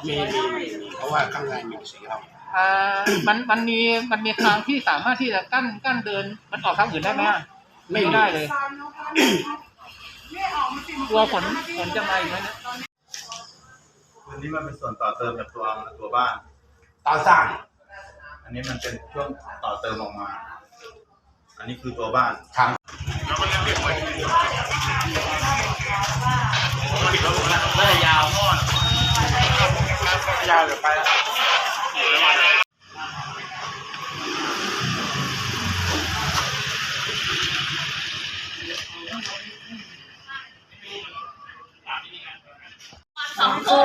ดมีมีมี มีเพราะว่าข้างในมีสีห้องอ่ามันมันมีมันมีทางที่สามารถที่จะกั้นกั้นเดิน มันออกทางอื่นได้ไหมอะไม่ได้เลย กลัวฝนฝนจะมาอีกไหมเนี่ยคืนนี้มันเป็นส่วนต่อเติมจากตัวตัวบ้าน ตอนสร้าง อันนี้มันเป็นช่วงต่อเติมออกมา อันนี้คือตัวบ้านครับยาว ยาวเดี๋ยวไปแล้ว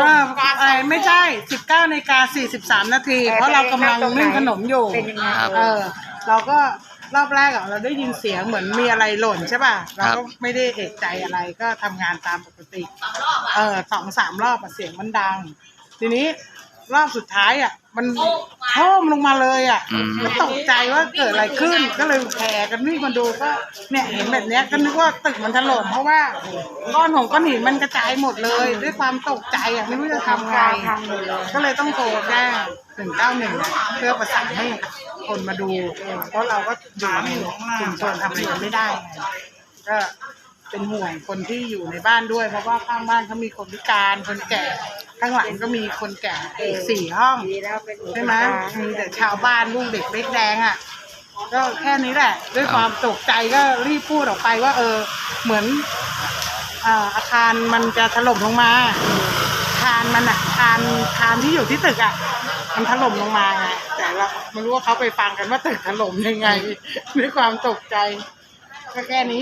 อ่าไอ้ไม่ใช่ 19นาฬิกา43 นาที เพราะเรากำลังนึ่งขนมอยู่ เป็นยังไงเออ เราก็รอบแรกอะเราได้ยินเสียงเหมือนมีอะไรหล่นใช่ป่ะ เราก็ไม่ได้เอกใจอะไรก็ทำงานตามปกติ เออสองสามรอบอะเสียงมันดัง ทีนี้รอบสุดท้ายอะมันโท่มลงมาเลยอะก็ตกใจว่าเกิดอะไรขึ้น ก็เลยแผ่กันวิ่งมาดูก็เนี่ยเห็นแบบเนี้ยก็นึกว่าตึกมันถล่มเพราะว่าก้อนของก้อนหินมันกระจายหมดเลย ด้วยความตกใจอะไม่รู้จะทำไงก็เลยต้องโทรแจ้งหนึ่งเก้าหนึ่งเพื่อประสานให้คนมาดู เพราะเราก็อยู่ในชุมชนทำอะไรกันไม่ได้ไงก็ เป็นห่วงคนที่อยู่ในบ้านด้วย เพราะว่าข้างบ้านเขามีคนพิการคนแก่ ข้างหลังก็มีคนแก่อีกสี่ห้องใช่ไหมมีแต่ชาวบ้านลูกเด็กเล็กแดงอะก็แค่นี้แหละ ด้วยความตกใจก็รีบพูดออกไปว่า เออ เหมือนอาคารมันจะถล่มลงมาอาคารมันอะคารอาคารที่อยู่ที่ตึกอะมันถล่มลงมาไงแต่เราไม่รู้ว่าเขาไปฟังกันว่าตึกถล่มยังไง ด้วยความตกใจก็แค่นี้